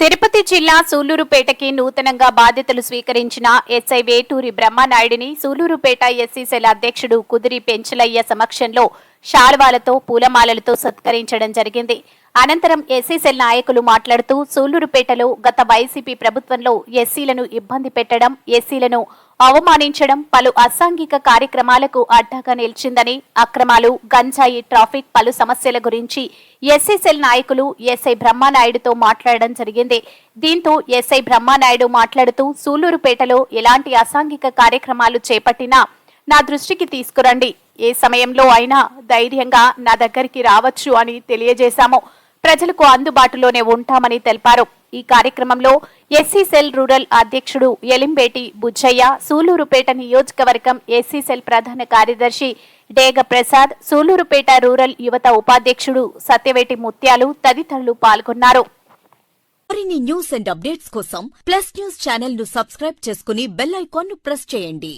తిరుపతి జిల్లా సూలూరుపేటకి నూతనంగా బాధ్యతలు స్వీకరించిన ఎస్ఐ వేటూరి బ్రహ్మనాయుడిని సూలూరుపేట ఎస్సీ సెల్ అధ్యక్షుడు కుదిరి పెంచలయ్య సమక్షంలో షాల్వాలతో పూలమాలలతో సత్కరించడం జరిగింది. అనంతరం ఎస్సీసెల్ నాయకులు మాట్లాడుతూ సూళ్ళూరుపేటలో గత వైసీపీ ప్రభుత్వంలో ఎస్సీలను ఇబ్బంది పెట్టడం ఎస్సీలను అవమానించడం పలు అసాంఘిక కార్యక్రమాలకు అడ్డాగా నిలిచిందని అక్రమాలు గంజాయి ట్రాఫిక్ పలు సమస్యల గురించి ఎస్సీసెల్ నాయకులు ఎస్ఐ బ్రహ్మానాయుడుతో మాట్లాడడం జరిగింది. దీంతో ఎస్ఐ బ్రహ్మానాయుడు మాట్లాడుతూ సూళ్ళూరుపేటలో ఎలాంటి అసాంఘిక కార్యక్రమాలు చేపట్టినా నా దృష్టికి తీసుకురండి. ఏ సమయంలో అయినా ధైర్యంగా నా దగ్గరికి రావచ్చు అని తెలియజేశాము. ప్రజలకు అందుబాటులోనే ఉంటామని తెలిపారు. ఈ కార్యక్రమంలో ఎస్సీ సెల్ రూరల్ అధ్యక్షుడు ఎలింబేటి బుజ్జయ్య సూలూరుపేట నియోజకవర్గం ఎస్సీ సెల్ ప్రధాన కార్యదర్శి డేగ ప్రసాద్ సూలూరుపేట రూరల్ యువత ఉపాధ్యక్షుడు సత్యవేటి ముత్యాలు తదితరులు పాల్గొన్నారు. మరిన్ని న్యూస్ అండ్ అప్డేట్స్ కోసం ప్లస్ న్యూస్ ఛానల్ను సబ్స్క్రైబ్ చేసుకుని బెల్ ఐకాన్ను ప్రెస్ చేయండి.